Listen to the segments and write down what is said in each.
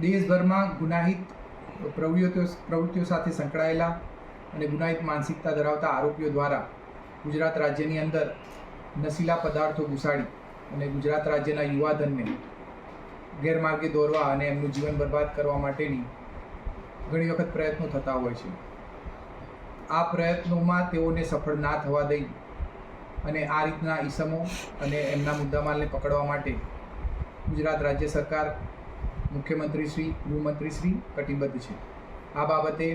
દેશભરમાં ગુનાહિત પ્રવૃત્તિઓ પ્રવૃત્તિઓ સાથે સંકળાયેલા અને ગુનાહિત માનસિકતા ધરાવતા આરોપીઓ દ્વારા ગુજરાત રાજ્યની અંદર નશીલા પદાર્થો ઘુસાડી અને ગુજરાત રાજ્યના યુવાધનને ગેરમાર્ગે દોરવા અને એમનું જીવન બરબાદ કરવા માટેની ઘણી વખત પ્રયત્નો થતા હોય છે. આ પ્રયત્નોમાં તેઓને સફળ ના થવા દઈ અને આ રીતના ઈસમો અને એમના મુદ્દામાલને પકડવા માટે ગુજરાત રાજ્ય સરકાર મુખ્યમંત્રી શ્રી ગૃહમંત્રી શ્રી કટિબદ્ધ છે. આ બાબતે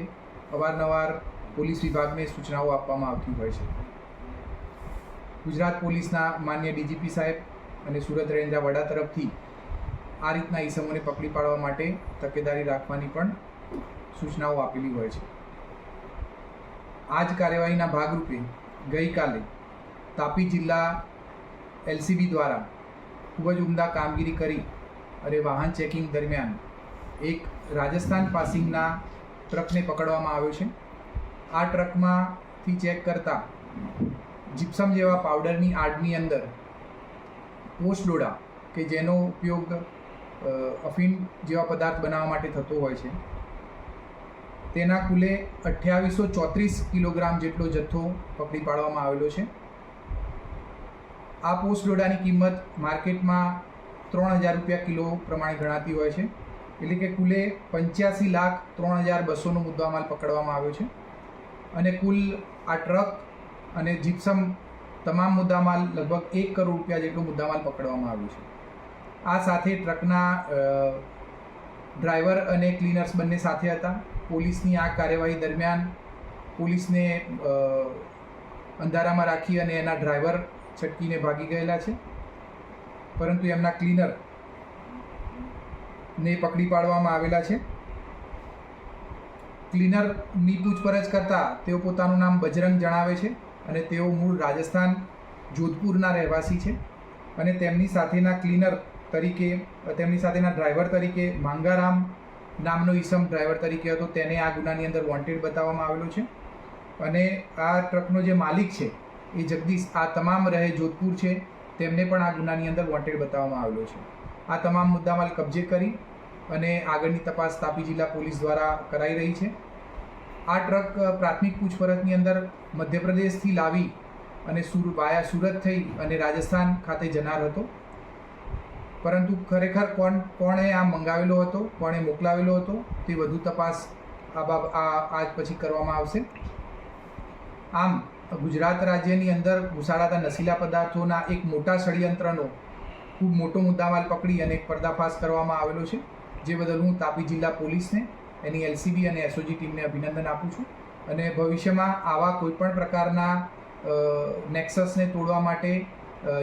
અવારનવાર પોલીસ વિભાગને સૂચનાઓ આપવામાં આવતી હોય છે. ગુજરાત પોલીસના માન્ય ડીજીપી સાહેબ અને સુરત રેન્જના વડા તરફથી આ રીતના ઈસમોને પકડી પાડવા માટે તકેદારી રાખવાની પણ સૂચનાઓ આપેલી હોય છે. આ જ કાર્યવાહીના ભાગરૂપે ગઈકાલે તાપી જિલ્લા એલસીબી દ્વારા ખૂબ જ ઉમદા કામગીરી કરી અને વાહન ચેકિંગ દરમિયાન એક રાજસ્થાન પાસિંગના ટ્રકને પકડવામાં આવ્યો છે. આ ટ્રકમાંથી ચેક કરતા જીપ્સમ જેવા પાવડરની આડની અંદર પોસ્ટ ડોડા કે જેનો ઉપયોગ અફીન જેવા પદાર્થ બનાવવા માટે થતો હોય છે. તેના કુલે અઠ્યાવીસો ચોત્રીસ કિલોગ્રામ જેટલો જથ્થો પકડી પાડવામાં આવેલો છે. આ પોસ્ટ ડોડાની કિંમત માર્કેટમાં ત્રણ હજાર રૂપિયા કિલો પ્રમાણે ગણાતી હોય છે. એટલે કે કુલે પંચ્યાસી લાખ ત્રણ હજાર બસોનો મુદ્દામાલ પકડવામાં આવ્યો છે. અને કુલ આ ટ્રક અને જીપ્સમ તમામ મુદ્દામાલ લગભગ એક કરોડ રૂપિયા જેટલો મુદ્દામાલ પકડવામાં આવ્યો છે. આ સાથે ટ્રકના ડ્રાઈવર અને ક્લીનર્સ બંને સાથે હતા. પોલીસની આ કાર્યવાહી દરમિયાન પોલીસને અંધારામાં રાખી અને એના ડ્રાઈવર છટકીને ભાગી ગયેલા છે. પરંતુ એમના ક્લીનર ને પકડી પાડવામાં આવેલા છે. ક્લીનરની પૂછપરછ કરતા તેઓ પોતાનું નામ બજરંગ જણાવે છે અને તેઓ મૂળ રાજસ્થાન જોધપુરના રહેવાસી છે અને તેમની સાથેના ક્લીનર તરીકે, તેમની સાથેના ડ્રાઈવર તરીકે માંગારામ નામનો ઈસમ ડ્રાઈવર તરીકે હતો. તેને આ ગુનાની અંદર વોન્ટેડ બતાવવામાં આવેલો છે. અને આ ટ્રકનો જે માલિક છે એ જગદીશ, આ તમામ રહે જોધપુર છે. તેમને પણ આ ગુનાની અંદર વોન્ટેડ બતાવવામાં આવેલો છે. આ તમામ મુદ્દામાલ કબજે કરી અને આગળની તપાસ તાપી જિલ્લા પોલીસ દ્વારા કરાઈ રહી છે. આ ટ્રક પ્રાથમિક પૂછપરછની અંદર મધ્યપ્રદેશથી લાવી અને સુર, વાયા સુરત થઈ અને રાજસ્થાન ખાતે જનાર હતો. પરંતુ ખરેખર કોણ, કોણે આ મંગાવેલો હતો, કોણે મોકલાવેલો હતો, તે વધુ તપાસ આ બાબ, આ, આજ પછી કરવામાં આવશે. આમ ગુજરાત રાજ્યની અંદર ઘુસાડાતા નશીલા પદાર્થોના એક મોટા ષડયંત્રનો ખૂબ મોટો મુદ્દામાલ પકડી અને પર્દાફાશ કરવામાં આવેલો છે. જે બદલ હું તાપી જિલ્લા પોલીસને, એની એલસીબી અને એસઓજી ટીમને અભિનંદન આપું છું. અને ભવિષ્યમાં આવા કોઈપણ પ્રકારના નેક્સસને તોડવા માટે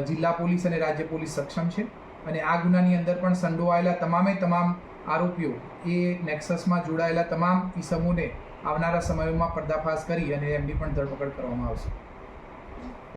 જિલ્લા પોલીસ અને રાજ્ય પોલીસ સક્ષમ છે. અને આ ગુનાની અંદર પણ સંડોવાયેલા તમામે તમામ આરોપીઓ એ નેક્સસમાં જોડાયેલા તમામ ઈસમોને આવનારા સમયોમાં પર્દાફાશ કરી અને એમની પણ ધરપકડ કરવામાં આવશે.